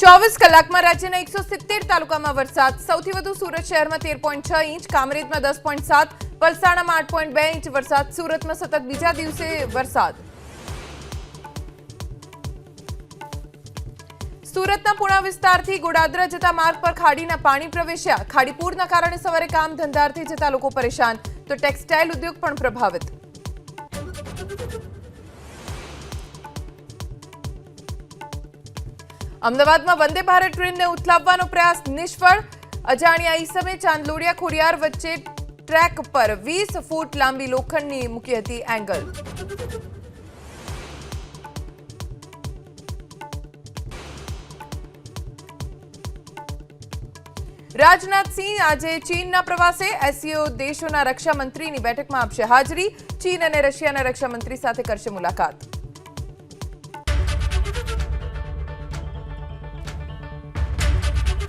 ચોવીસ કલાકમાં રાજ્યના એકસો સિત્તેર તાલુકામાં વરસાદ. સૌથી વધુ સુરત શહેરમાં તેર પોઈન્ટ છ ઇંચ, કામરેજમાં દસ પોઈન્ટ સાત, વલસાડમાં આઠ પોઈન્ટ બે ઇંચ વરસાદ, સુરતમાં સતત બીજા દિવસે વરસાદ. સુરતના પુણા વિસ્તારથી ગોડાદરા જતા માર્ગ પર ખાડીના પાણી પ્રવેશ્યા. ખાડીપૂરના કારણે સવારે કામ ધંધારથી જતા લોકો પરેશાન. તો ટેક્સટાઇલ ઉદ્યોગ પણ પ્રભાવિત. અમદાવાદમાં વંદે ભારત ટ્રેનને ઉથલાવવાનો પ્રયાસ નિષ્ફળ. અજાણ્યા ઈસમે ચાંદલોડિયા ખોડિયાર વચ્ચે ટ્રેક પર વીસ ફૂટ લાંબી લોખંડની મૂકી હતી એંગલ. રાજનાથસિંહ આજે ચીનના પ્રવાસે. એસસીઓ દેશોના રક્ષામંત્રીની બેઠકમાં આપશે હાજરી. ચીન અને રશિયાના રક્ષામંત્રી સાથે કરશે મુલાકાત.